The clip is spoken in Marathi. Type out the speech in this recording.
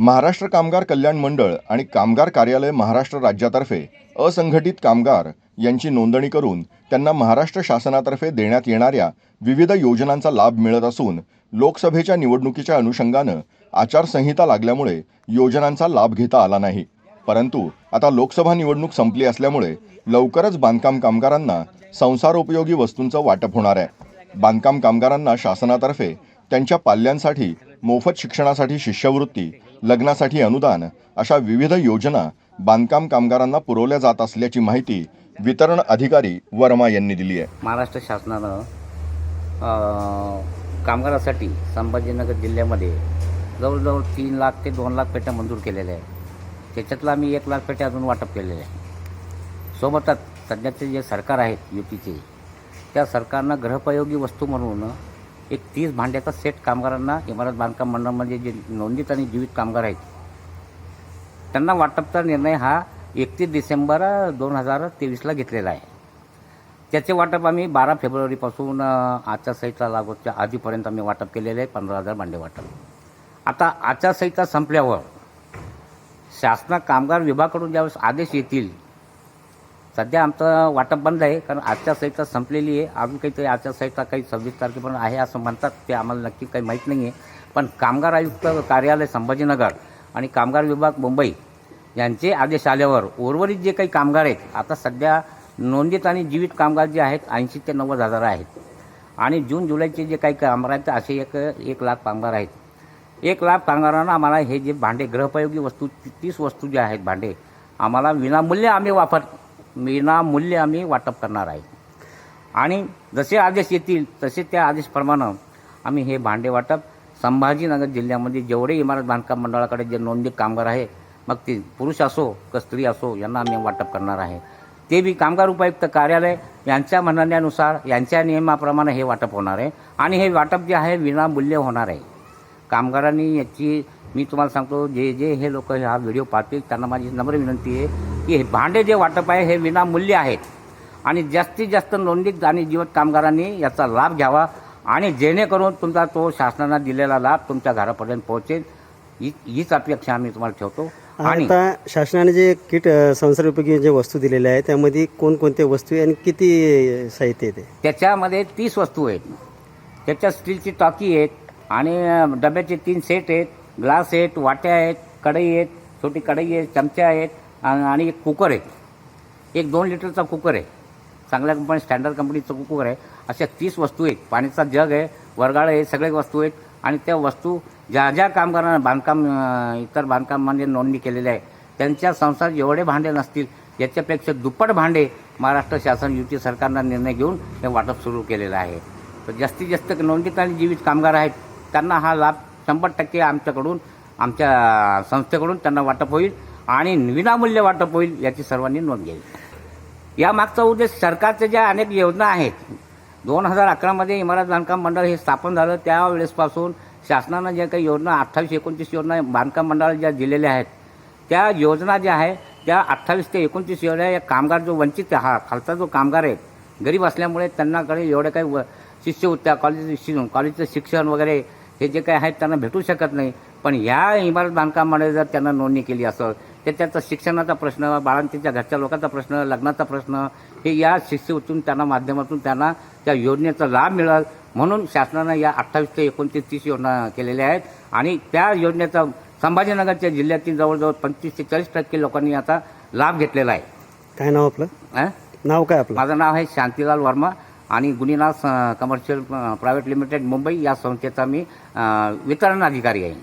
महाराष्ट्र कामगार कल्याण मंडळ आणि कामगार कार्यालय महाराष्ट्र राज्यातर्फे असंघटित कामगार यांची नोंदणी करून त्यांना महाराष्ट्र शासनातर्फे देण्यात येणाऱ्या विविध योजनांचा लाभ मिळत असून लोकसभेच्या निवडणुकीच्या अनुषंगानं आचारसंहिता लागल्यामुळे योजनांचा लाभ घेता आला नाही. परंतु आता लोकसभा निवडणूक संपली असल्यामुळे लवकरच बांधकाम कामगारांना संसारोपयोगी वस्तूंचं वाटप होणार आहे. बांधकाम कामगारांना शासनातर्फे त्यांच्या पाल्यांसाठी मोफत शिक्षणासाठी शिष्यवृत्ती लग्नासाठी अनुदान अशा विविध योजना बांधकाम कामगारांना पुरवल्या जात असल्याची माहिती वितरण अधिकारी वर्मा यांनी दिली आहे. महाराष्ट्र शासनानं कामगारासाठी संभाजीनगर जिल्ह्यामध्ये जवळजवळ तीन लाख ते दोन लाख पेट्या मंजूर केलेल्या आहेत. त्याच्यातला आम्ही एक लाख पेट्या अजून वाटप केलेल्या आहे. सोबतच सध्याचे जे सरकार आहेत युतीचे त्या सरकारनं ग्रहपयोगी वस्तू म्हणून एक तीस भांड्याचा सेट कामगारांना इमारत बांधकाम मंडळामध्ये जे नोंदित आणि जीवित कामगार आहेत त्यांना वाटपचा निर्णय हा एकतीस डिसेंबर दोन हजार तेवीसला घेतलेला आहे. त्याचे वाटप आम्ही बारा फेब्रुवारीपासून आचारसंहिता लागूच्या आधीपर्यंत आम्ही वाटप केलेले आहे पंधरा हजार भांडे वाटप. आता आचारसंहिता संपल्यावर शासना कामगार विभागाकडून ज्यावेळेस आदेश येतील सध्या आमचं वाटप बंद आहे कारण आचारसंहिता संपलेली आहे. अजून काहीतरी आचारसंहिता काही सव्वीस तारखेपर्यंत आहे असं म्हणतात ते आम्हाला नक्की काही माहीत नाही आहे. पण कामगार आयुक्त कार्यालय संभाजीनगर आणि कामगार विभाग मुंबई यांचे आदेश आल्यावर उर्वरित जे काही कामगार आहेत आता सध्या नोंदीत आणि जीवित कामगार जे आहेत ऐंशी ते नव्वद हजार आहेत. आणि जून जुलैचे जे काही कामगार आहेत असे एक एक लाख कामगार आहेत. एक लाख कामगारांना आम्हाला हे जे भांडे ग्रहपयोगी वस्तू तीस वस्तू जे आहेत भांडे आम्हाला विनामूल्य आम्ही वापर विनामूल्य आम्ही वाटप करणार आहे. आणि जसे आदेश येतील तसे त्या आदेशप्रमाणे आम्ही हे भांडे वाटप संभाजीनगर जिल्ह्यामध्ये जेवढे इमारत बांधकाम मंडळाकडे जे नोंदणी कामगार आहे मग ते पुरुष असो का स्त्री असो यांना आम्ही वाटप करणार आहे. ते बी कामगार उपायुक्त कार्यालय यांच्या म्हणण्यानुसार यांच्या नियमाप्रमाणे हे वाटप होणार आहे. आणि हे वाटप जे आहे विनामूल्य होणार आहे. कामगारांनी याची मी तुम्हाला सांगतो जे जे हे लोक हा व्हिडिओ पाहतील त्यांना माझी नम्र विनंती आहे की हे भांडे जे वाटप आहे हे विनामूल्य आहेत. आणि जास्तीत जास्त नोंदणीत आणि जीवित कामगारांनी याचा लाभ घ्यावा आणि जेणेकरून तुमचा तो शासनानं दिलेला लाभ तुमच्या घरापर्यंत पोहोचेल. ही हीच अपेक्षा आम्ही तुम्हाला ठेवतो. आणि आता शासनाने जे किट संसारोपयोगी जे वस्तू दिलेल्या आहेत त्यामध्ये कोणकोणत्या वस्तू आहे आणि किती साहित्य येते त्याच्यामध्ये तीस वस्तू आहेत. त्याच्यात स्टीलची टाकी आहेत आणि डब्याचे तीन सेट आहेत. ग्लास आहेत वाट्या आहेत कढई आहेत छोटी कढई आहेत चमचे आहेत. आणि एक कुकर आहे. एक दोन लिटरचा कुकर आहे. चांगल्या कंपनी स्टँडर्ड कंपनीचं कुकर आहे. अशा तीस वस्तू आहेत. पाण्याचा जग आहे वरगाळ आहे सगळे वस्तू आहेत. आणि त्या वस्तू ज्या ज्या कामगारांना बांधकाम इतर इतर म्हणजे नोंदणी केलेल्या आहे त्यांच्या संसार जेवढे भांडे नसतील. याच्यापेक्षा दुप्पट भांडे महाराष्ट्र शासन युती सरकारनं निर्णय घेऊन हे वाटप सुरू केलेलं आहे. तर जास्तीत जास्त नोंदणीत आणि जीवित कामगार आहेत. त्यांना हा लाभ शंभर टक्के आमच्याकडून आमच्या संस्थेकडून त्यांना वाटप होईल. आणि विनामूल्य वाटप होईल याची सर्वांनी नोंद घ्यावी. या मागचा उद्देश सरकारच्या ज्या अनेक योजना आहेत दोन हजार अकरामध्ये इमारत बांधकाम मंडळ हे स्थापन झालं. त्यावेळेसपासून शासनानं ज्या काही योजना अठ्ठावीस एकोणतीस योजना बांधकाम मंडळाला ज्या दिलेल्या आहेत त्या योजना ज्या आहे त्या अठ्ठावीस ते एकोणतीस योजना या कामगार जो वंचित हा खालचा जो कामगार आहे गरीब असल्यामुळे त्यांनाकडे एवढे काही व- शिष्यवृत्त्या कॉलेज शि- कॉलेजचं शिक्षण वगैरे हे जे काही आहेत त्यांना भेटू शकत नाही. पण ह्या इमारत बांधकाम मंडळ जर त्यांना नोंदणी केली असं तर त्याचा शिक्षणाचा प्रश्न बाळांतीच्या घरच्या लोकांचा प्रश्न लग्नाचा प्रश्न हे या शिष्यवृत्तून त्यांना माध्यमातून त्यांना त्या योजनेचा लाभ मिळेल म्हणून शासनानं या अठ्ठावीस ते एकोणतीस तीस योजना केलेल्या आहेत. आणि त्या योजनेचा संभाजीनगरच्या जिल्ह्यातील जवळजवळ पंचवीस ते चाळीस टक्के लोकांनी याचा लाभ घेतलेला आहे. काय नाव आपलं? अं? नाव काय आपलं? माझं नाव आहे शांतीलाल वर्मा आणि Guninath commercial private limited Mumbai या संस्थेचा मी अं, वितरण अधिकारी आहे.